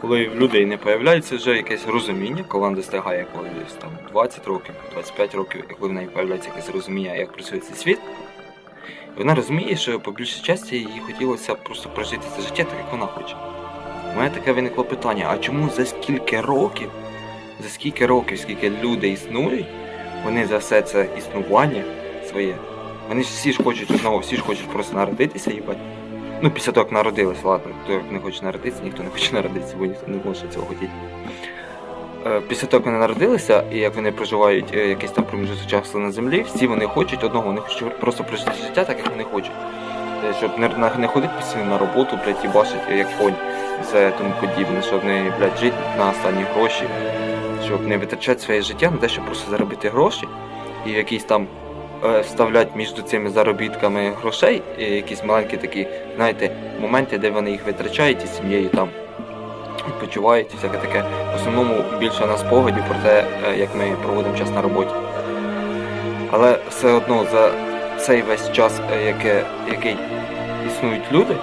коли в людей не появляється вже якесь розуміння, коли вона достигає якогось там 20 років, 25 років, і коли в неї появляється якесь розуміння, як працює цей світ, вона розуміє, що по більшій часті їй хотілося просто прожити це життя так, як вона хоче. У мене таке виникло питання: а чому за скільки років, за скільки років, скільки люди існують, вони за все це існування своє, вони ж всі ж хочуть одного, всі ж хочуть просто народитися, їбать. Ну, після того, як народились, ладно, хто не хоче народитися, ніхто не хоче народитися, бо ніхто не може цього хотіти. Е, Після того, як вони народилися, і як вони проживають е, якийсь там проміжок часу на землі, всі вони хочуть одного, вони хочуть просто прожити життя так, як вони хочуть. Е, Щоб не, не ходити постійно на роботу, блядь, і бачити, як конь, і все тому подібне, щоб не, блядь, жити на останні гроші, щоб не витрачати своє життя на те, щоб просто заробити гроші і якісь там е, вставляти між цими заробітками грошей, е, якісь маленькі такі, знаєте, моменти, де вони їх витрачають із сім'єю там відпочивають і всяке таке. В основному більше на спогаді про те, е, як ми проводимо час на роботі. Але все одно за цей весь час, яке, який існують люди,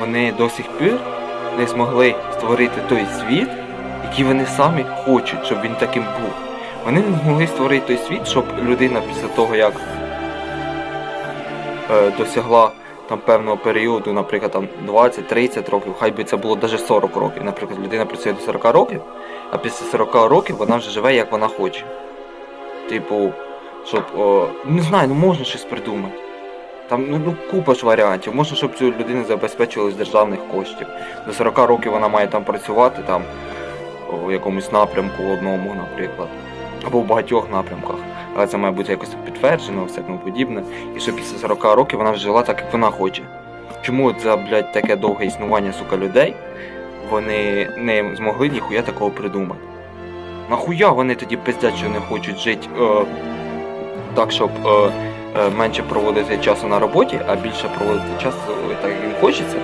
вони до сих пір не змогли створити той світ, який вони самі хочуть, щоб він таким був. Вони не змогли створити той світ, щоб людина після того, як е, досягла там певного періоду, наприклад, там 20-30 років, хай би це було навіть 40 років. Наприклад, людина працює до 40 років, а після 40 років вона вже живе, як вона хоче. Типу, щоб, о, не знаю, ну можна щось придумати. Там ну, ну купа ж варіантів. Можна, щоб цю людину забезпечували з державних коштів. До 40 років вона має там працювати там у якомусь напрямку одному, наприклад. Або в багатьох напрямках. Але це має бути якось підтверджено, все тому подібне. І що після 40 років вона жила так, як вона хоче. Чому за, блядь, таке довге існування, сука, людей вони не змогли ніхуя такого придумати? Нахуя вони тоді пиздять, що не хочуть жити е, так, щоб е, е, менше проводити часу на роботі, а більше проводити часу так, як їм хочеться.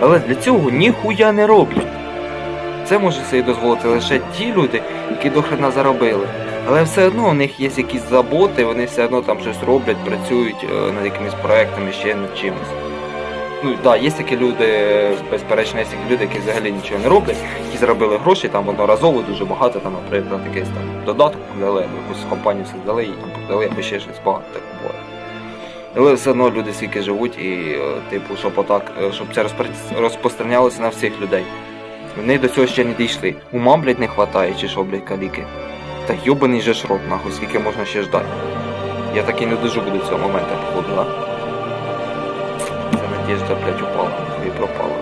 Але для цього ніхуя не роблять. Це може собі дозволити лише ті люди, які дохрена заробили. Але все одно у них є якісь заботи, вони все одно там щось роблять, працюють е, над якимись проектами, ще над чимось. Ну так, да, є такі люди, безперечно, є такі люди, які взагалі нічого не роблять, які заробили гроші там одноразово дуже багато, там, наприклад, якийсь там додаток продали, або якусь компанію создали і там продали, або ще щось багато так буває. Але все одно люди скільки живуть, і, е, типу, щоб отак, е, щоб це розпро- розпространялося на всіх людей. Вони до цього ще не дійшли. Ума, блядь, не хватає, чи що, блядь, каліки. Та йобаний же ж рот, нахуй, скільки можна ще ждати. Я так і не доживу до цього моменту, походу, да? Ця надіжда, блядь, упала, і пропала.